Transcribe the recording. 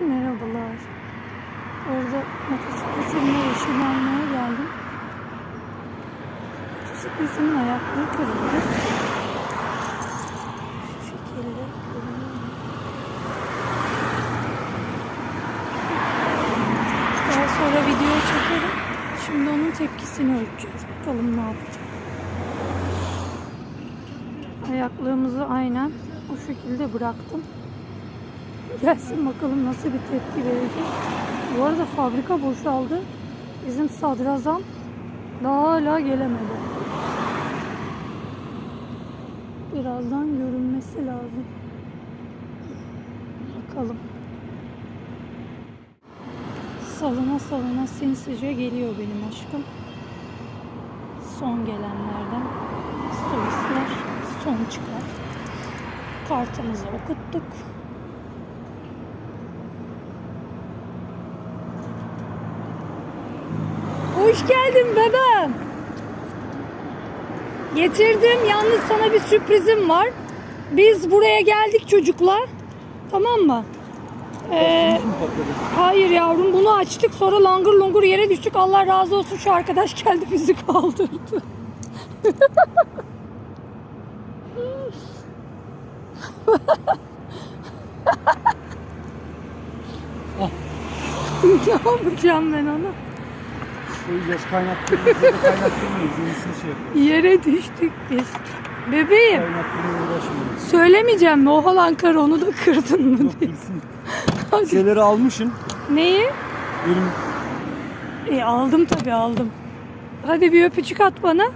Merhabalar. Orada motosikletimle eşimi almaya geldim. Motosikletimin ayakları kırıldı. Şu şekilde? Daha sonra video çekerim. Şimdi onun tepkisini ölçeceğiz. Bakalım ne yapacak. Ayaklığımızı aynen o şekilde bıraktım. Gelsin bakalım nasıl bir tepki verecek. Bu arada fabrika boşaldı. Bizim sadrazam daha hala gelemedi. Birazdan görünmesi lazım. Bakalım. Salına salına sinsice geliyor benim aşkım. Son gelenlerden. Solistler son çıkar. Kartımızı okuttuk. Hoş geldin bebeğim. Getirdim. Yalnız sana bir sürprizim var. Biz buraya geldik çocuklar. Tamam mı? Ee, hayır yavrum bunu açtık sonra langır lungur yere düştük. Allah razı olsun şu arkadaş geldi bizi kaldırdı. ne yapacağım ben ona? Koyacağız kaynattırmayız ya da kaynattırmayız. Yenisini şey yapıyoruz. Yere düştük biz. Bebeğim Kaynattırmaya uğraşmıyoruz. söylemeyeceğim mi? Oha lan karı onu da kırdın mı Yok diye. Hadi. Şeyleri almışsın. Neyi? Benim E, aldım tabii aldım. Hadi bir öpücük at bana.